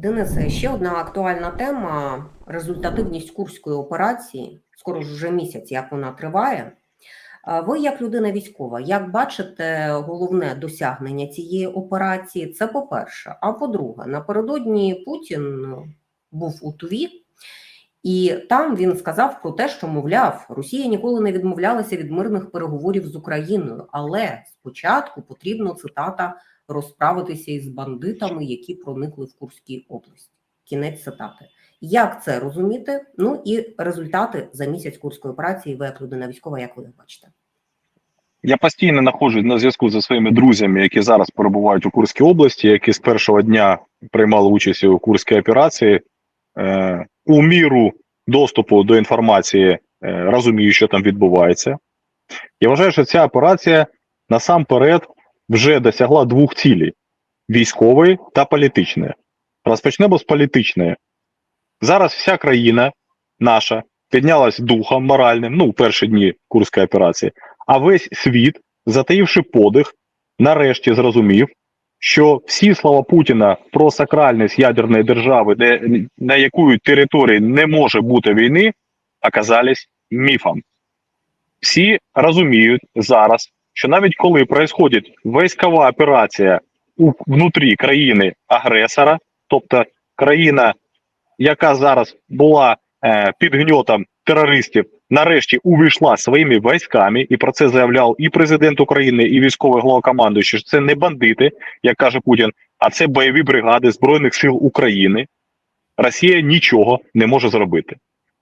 Денисе, ще одна актуальна тема результативність курської операції. Скоро ж вже місяць, як вона триває. Ви, як людина військова, як бачите головне досягнення цієї операції? Це по-перше. А по-друге, напередодні Путін був у Туві, і там він сказав про те, що мовляв, Росія ніколи не відмовлялася від мирних переговорів з Україною, але спочатку потрібно цитата розправитися із бандитами, які проникли в Курській області. Кінець цитати. Як це розуміти? Ну і результати за місяць курської операції. Ви як людина військова, як ви їх бачите? Я постійно знаходжусь на зв'язку зі своїми друзями, які зараз перебувають у Курській області, які з першого дня приймали участь у Курській операції. Е, у міру доступу до інформації е, розумію, що там відбувається. Я вважаю, що ця операція насамперед вже досягла двох цілей: військової та політичної. Розпочнемо з політичної. Зараз вся країна наша піднялась духом моральним, ну, у перші дні Курської операції, а весь світ, затаївши подих, нарешті зрозумів, що всі слова Путіна про сакральність ядерної держави, де на якої території не може бути війни, оказались міфом. Всі розуміють зараз, що навіть коли происходить військова операція внутрі країни агресора, тобто країна, яка зараз була е, під гньотом терористів, нарешті увійшла своїми військами, і про це заявляв і президент України, і військовий головнокомандуючий, що це не бандити, як каже Путін, а це бойові бригади Збройних сил України. Росія нічого не може зробити.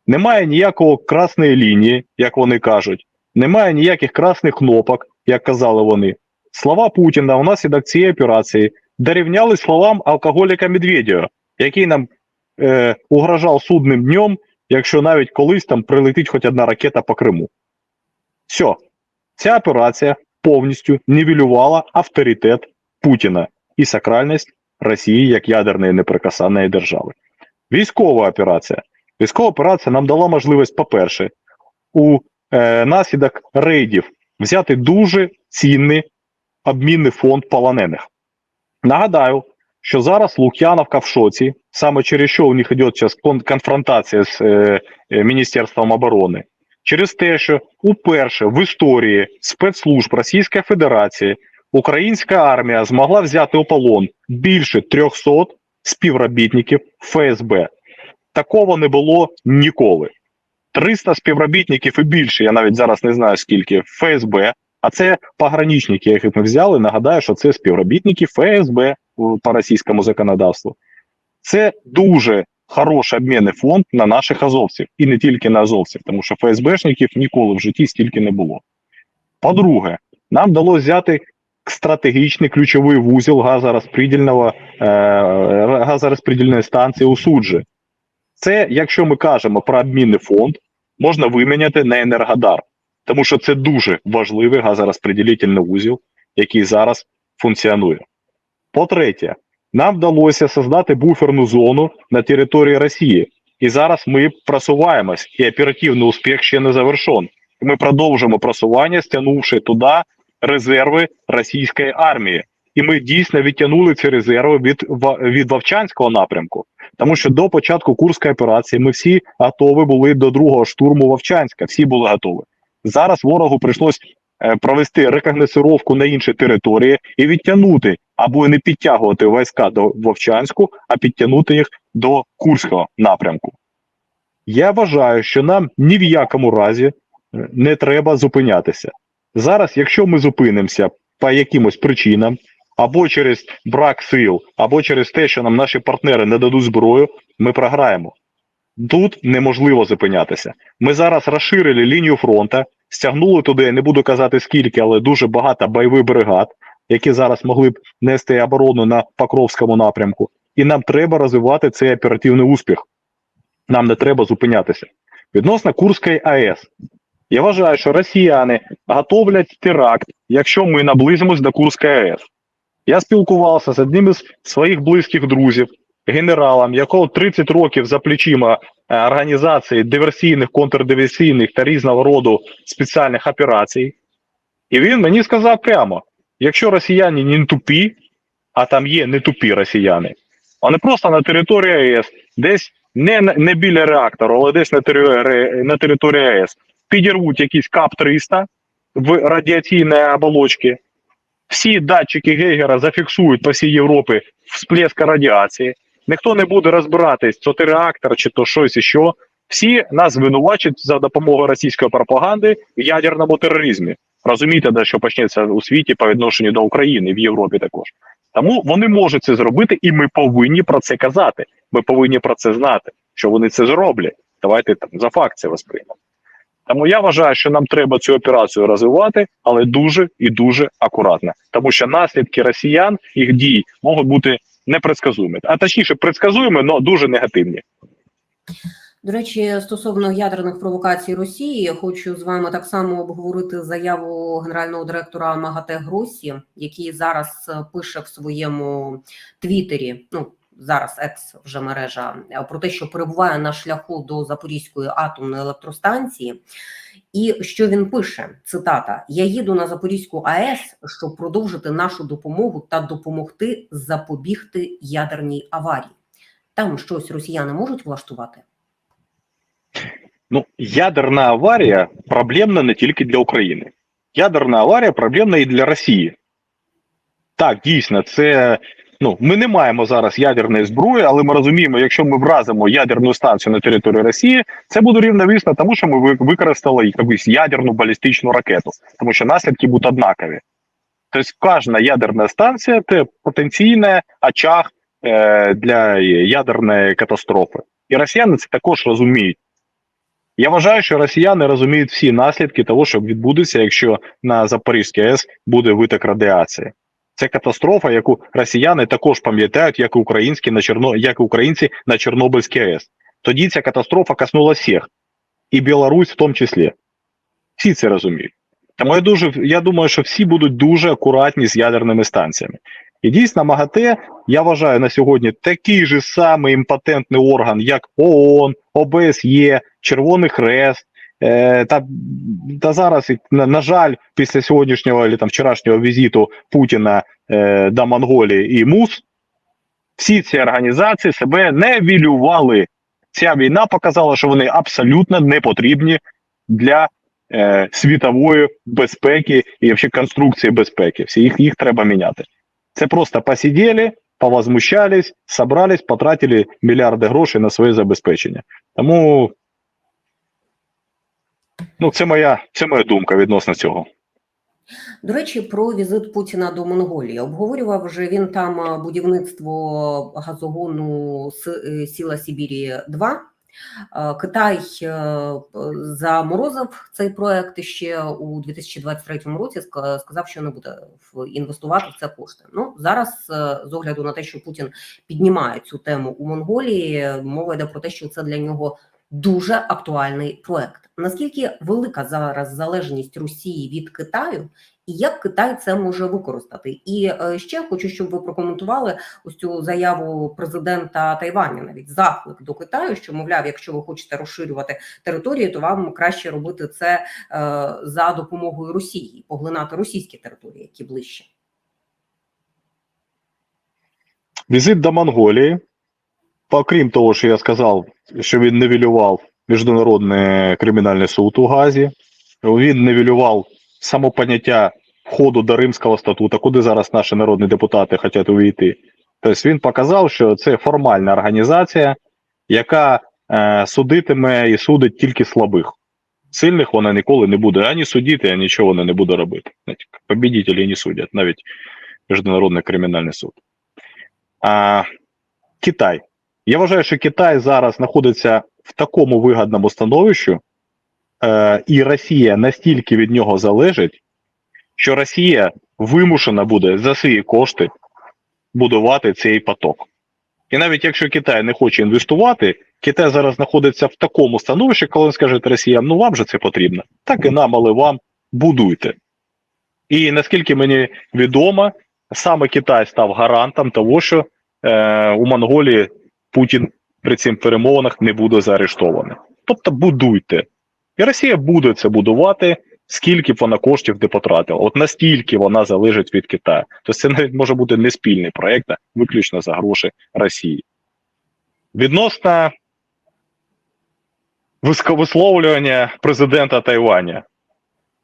Немає ніякого красної лінії, як вони кажуть, немає ніяких красних кнопок, як казали вони. Слова Путіна у нас і цієї операції дорівняли словам алкоголіка Медведєва, який нам е, угрожав судним днем, якщо навіть колись там прилетить хоч одна ракета по Криму. Все, ця операція повністю нівелювала авторитет Путіна і сакральність Росії як ядерної неприкасаної держави. Військова операція. Військова операція нам дала можливість, по-перше, у е, наслідок рейдів взяти дуже цінний обмінний фонд полонених. Нагадаю, що зараз Лук'яновка в шоці, саме через що у них йде зараз конфронтація з е, е, Міністерством оборони, через те, що уперше в історії спецслужб Російської Федерації українська армія змогла взяти у полон більше 300 співробітників ФСБ. Такого не було ніколи. 300 співробітників і більше, я навіть зараз не знаю скільки, ФСБ, а це пограничники, яких ми взяли. Нагадаю, що це співробітники ФСБ по російському законодавству. Це дуже хороший обмінний фонд на наших азовців, і не тільки на азовців, тому що ФСБшників ніколи в житті стільки не було. По-друге, нам вдалося взяти стратегічний ключовий вузол газорозподільного, е, газорозподільної станції у суджі. Це, якщо ми кажемо про обмінний фонд, можна виміняти на Енергодар, тому що це дуже важливий газорозподілительний вузол, який зараз функціонує. По-третє, нам вдалося создати буферну зону на території Росії, і зараз ми просуваємось, і оперативний успіх ще не завершен. Ми продовжимо просування, стягнувши туди резерви російської армії. І ми дійсно відтягнули ці резерви від від Вовчанського напрямку, тому що до початку Курської операції ми всі готові були до другого штурму Вовчанська. Всі були готові. Зараз ворогу прийшлось е, провести рекогносцировку на інші території і відтягнути або не підтягувати війська до Вовчанську, а підтягнути їх до Курського напрямку. Я вважаю, що нам ні в якому разі не треба зупинятися. Зараз, якщо ми зупинимося по якимось причинам, або через брак сил, або через те, що нам наші партнери не дадуть зброю, ми програємо. Тут неможливо зупинятися. Ми зараз розширили лінію фронту, стягнули туди, я не буду казати скільки, але дуже багато бойових бригад, які зараз могли б нести оборону на Покровському напрямку. І нам треба розвивати цей оперативний успіх. Нам не треба зупинятися. Відносно Курської АЕС. Я вважаю, що росіяни готовлять теракт, якщо ми наблизимось до Курської АЕС. Я спілкувався з одним із своїх близьких друзів, генералом, якого 30 років за плечима е, організації диверсійних, контрдиверсійних та різного роду спеціальних операцій. І він мені сказав прямо: якщо росіяни не тупі, а там є не тупі росіяни, не просто на території АЕС, десь не, не біля реактору, але десь на території, на території АЕС. Підірвуть якийсь КАП-300 в радіаційній оболочці. Всі датчики Гейгера зафіксують по всій Європі всплеск радіації. Ніхто не буде розбиратись, то ти реактор чи то щось іще. Всі нас звинувачують за допомогою російської пропаганди в ядерному тероризмі. Розумієте, де що почнеться у світі по відношенню до України в Європі також. Тому вони можуть це зробити, і ми повинні про це казати. Ми повинні про це знати, що вони це зроблять. Давайте там за факт це восприймемо. Тому я вважаю, що нам треба цю операцію розвивати, але дуже і дуже акуратно, тому що наслідки росіян їх дій можуть бути непредсказуємі, а точніше предсказуємі, але дуже негативні. До речі, стосовно ядерних провокацій Росії, хочу з вами так само обговорити заяву генерального директора МАГАТЕ Гросі, який зараз е, пише в своєму твіттері, ну зараз екс вже мережа, е, про те, що перебуває на шляху до Запорізької атомної електростанції. І що він пише? Цитата: Я їду на Запорізьку АЕС, щоб продовжити нашу допомогу та допомогти запобігти ядерній аварії. Там щось росіяни можуть влаштувати. Ну, ядерна аварія проблемна не тільки для України. Ядерна аварія проблемна і для Росії. Так, дійсно, це. Ну, ми не маємо зараз ядерної зброї, але ми розуміємо, якщо ми вразимо ядерну станцію на території Росії, це буде рівновісно тому, що ми ви- використали якусь ядерну балістичну ракету, тому що наслідки будуть однакові. Тобто, кожна ядерна станція це потенційний очаг е, для ядерної катастрофи. І росіяни це також розуміють. Я вважаю, що росіяни розуміють всі наслідки того, що відбудеться, якщо на Запорізькій АЕС буде виток радіації. Це катастрофа, яку росіяни також пам'ятають, як і українські на Чорно... як і українці на Чорнобильській АЕС. Тоді ця катастрофа коснула всіх, і Білорусь в тому числі. Всі це розуміють. Тому я дуже я думаю, що всі будуть дуже акуратні з ядерними станціями. І дійсно, МАГАТЕ, я вважаю на сьогодні такий же самий імпотентний орган, як ООН, ОБСЄ, Червоний Хрест. Е, та, та зараз, на, на жаль, після сьогоднішнього там вчорашнього візиту Путіна е, до Монголії і МУС, всі ці організації себе не вілювали. Ця війна показала, що вони абсолютно не потрібні для е, світової безпеки і взагалі конструкції безпеки. Всі їх, їх треба міняти. Це просто посиділи, повозмущались, собрались, потратили мільярди грошей на своє забезпечення. Тому ну, це моя, це моя думка відносно цього. До речі, про візит Путіна до Монголії обговорював вже він там е, будівництво газогону е, Сіла Сибірі 2 Е, Китай заморозив цей проект ще у 2023 році. Сказав, що не буде інвестувати в це кошти. Ну зараз, з огляду на те, що Путін піднімає цю тему у Монголії, мова йде про те, що це для нього дуже актуальний проект. Наскільки велика зараз залежність Росії від Китаю, і як Китай це може використати? І е, ще хочу, щоб ви прокоментували ось цю заяву президента Тайваню, навіть заклик до Китаю, що мовляв, якщо ви хочете розширювати території, то вам краще робити це е, за допомогою Росії, поглинати російські території, які ближче. Візит до Монголії, окрім того, що я сказав, що він нивелював Міжнародний кримінальний суд у Газі, він нивелював само поняття входу до Римського статуту, куди зараз наші народні депутати хочуть увійти. Тобто він показав, що це формальна організація, яка е, судитиме і судить тільки слабих. Сильних вона ніколи не буде ані судити, ані нічого вона не буде робити. Побідітелі не судять, навіть Міжнародний кримінальний суд. А, Китай. Я вважаю, що Китай зараз знаходиться в такому вигідному становищі, е, і Росія настільки від нього залежить, що Росія вимушена буде за свої кошти будувати цей поток. І навіть якщо Китай не хоче інвестувати, Китай зараз знаходиться в такому становищі, коли він скаже росіян, ну вам же це потрібно, так і нам, але вам будуйте. І наскільки мені відомо, саме Китай став гарантом того, що е, у Монголії Путін при цим перемовинах не буде заарештований. Тобто будуйте. І Росія буде це будувати, скільки б вона коштів не потратила. От настільки вона залежить від Китаю. Тобто це навіть може бути не спільний проєкт, а виключно за гроші Росії. Відносно висловлювання президента Тайваня.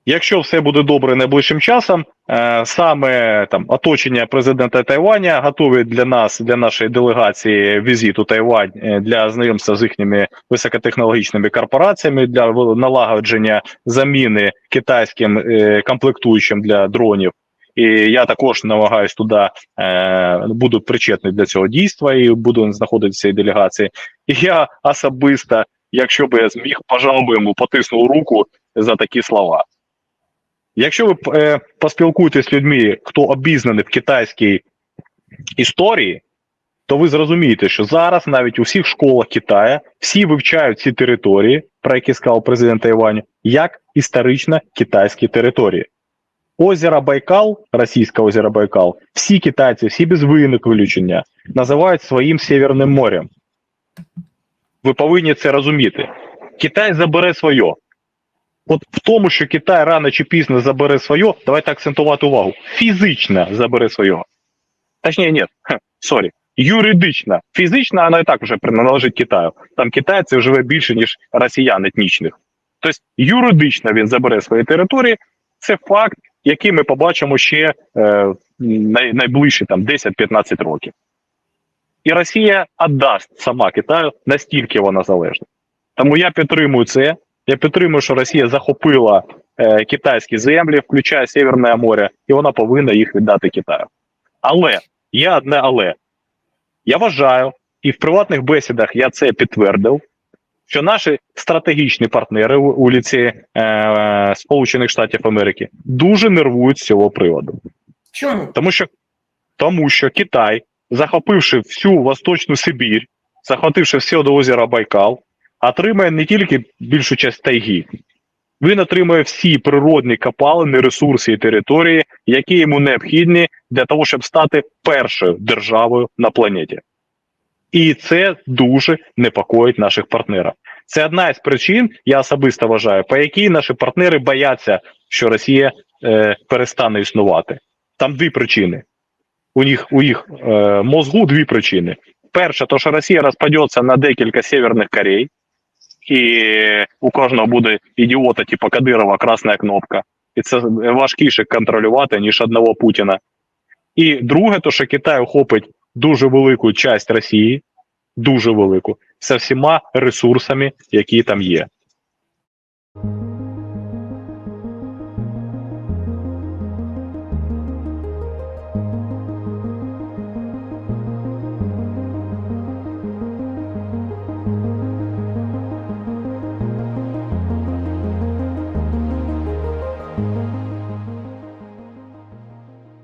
Якщо все буде добре найближчим часом, е, саме там оточення президента Тайваня готові для нас, для нашої делегації візит у Тайвань е, для знайомства з їхніми високотехнологічними корпораціями для налагодження заміни китайським е, комплектуючим для дронів. І я також намагаюсь туди е, буду причетний для цього дійства і буду знаходитися в делегації. Я особисто, якщо би я зміг, пожав би йому потиснув руку за такі слова. Якщо ви е, поспілкуєтесь з людьми, хто обізнаний в китайській історії, то ви зрозумієте, що зараз навіть у всіх школах Китаю всі вивчають ці території, про які сказав президент Тайваню, як історично китайські території. Озеро Байкал, російське озеро Байкал, всі китайці, всі без виключення, називають своїм Северним морем. Ви повинні це розуміти. Китай забере своє. От в тому, що Китай рано чи пізно забере своє, давайте акцентувати увагу. Фізично забере своє. Точніше, ні, сорі. Юридично. Фізично вона і так вже приналежить Китаю. Там китайців живе більше, ніж росіян етнічних. Тобто юридично він забере свої території. Це факт, який ми побачимо ще е, най, найближчі там 10-15 років. І Росія віддасть сама Китаю настільки вона залежна. Тому я підтримую це. Я підтримую, що Росія захопила е, китайські землі, включає Северне море, і вона повинна їх віддати Китаю. Але є одне але. Я вважаю, і в приватних бесідах я це підтвердив, що наші стратегічні партнери у, у ліці е, Сполучених Штатів Америки дуже нервують з цього приводу. Чому? Тому що, тому що Китай, захопивши всю Восточну Сибір, захопивши все до озера Байкал, отримає не тільки більшу часть тайги, він отримує всі природні копалини, ресурси і території, які йому необхідні для того, щоб стати першою державою на планеті. І це дуже непокоїть наших партнерів. Це одна із причин, я особисто вважаю, по якій наші партнери бояться, що Росія е, перестане існувати. Там дві причини. У них у їх е, мозгу дві причини. Перша, то що Росія розпадеться на декілька Северних Корей, і у кожного буде ідіота, типу Кадирова, красна кнопка. І це важкіше контролювати, ніж одного Путіна. І друге, то що Китай охопить дуже велику часть Росії, дуже велику, зі всіма ресурсами, які там є.